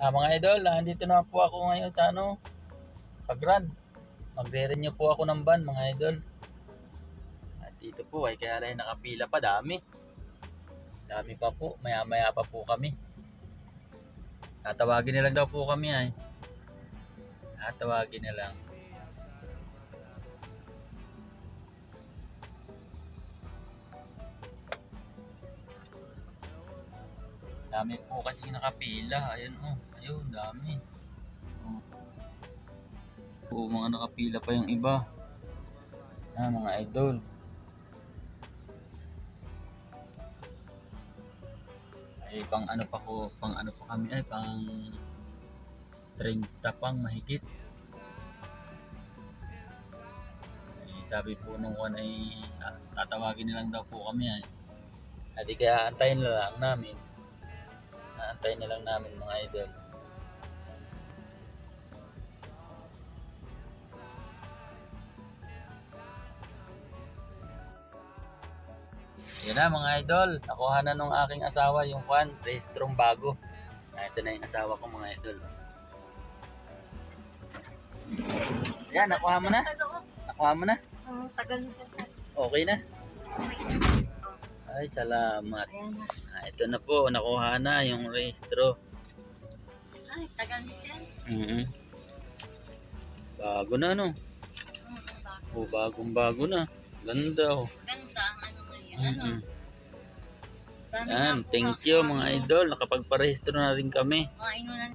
Ah, mga idol, ah, andito na po ako ngayon sa ano, sa Grand. Magre-renew po ako ng van, mga idol. At dito po ay kaya rin nakapila pa, dami. Dami pa po, maya-maya pa po kami. Tatawagin na lang daw po kami ay. Tatawagin na lang. Dami po kasi nakapila. Ayun oh. Ayun, dami. Oh. Oo, mga nakapila pa yung iba. Ah, mga idol. Ay, pang ano pa ko, pang ano pa kami ay, pang 30 pang mahigit. Sabi po nung one ay ah, tatawagin na lang daw po kami ay. Adi kaya antayin na lang namin. Aantayin na lang namin mga idol. Yan na mga idol. Nakuha na nung aking asawa yung kwan, rehistrong bago. Ah, ito na yung asawa ko mga idol. Yan, nakuha mo na? Nakuha mo na? Ang tagal ni Sir. Okay na? Okay. Ay, salamat. Ayan na. Ah, ito na po, nakuha na yung rehistro. Ay, tagal ni Sir. Mhm. Bago na no? Mm, bago. O bagong bago na. Ganda oh. Ganda ang ano ngayon. Ano? Mhm. Dami Yan, na thank you mga idol. Nakapagparehistro na rin kami. Mga inunan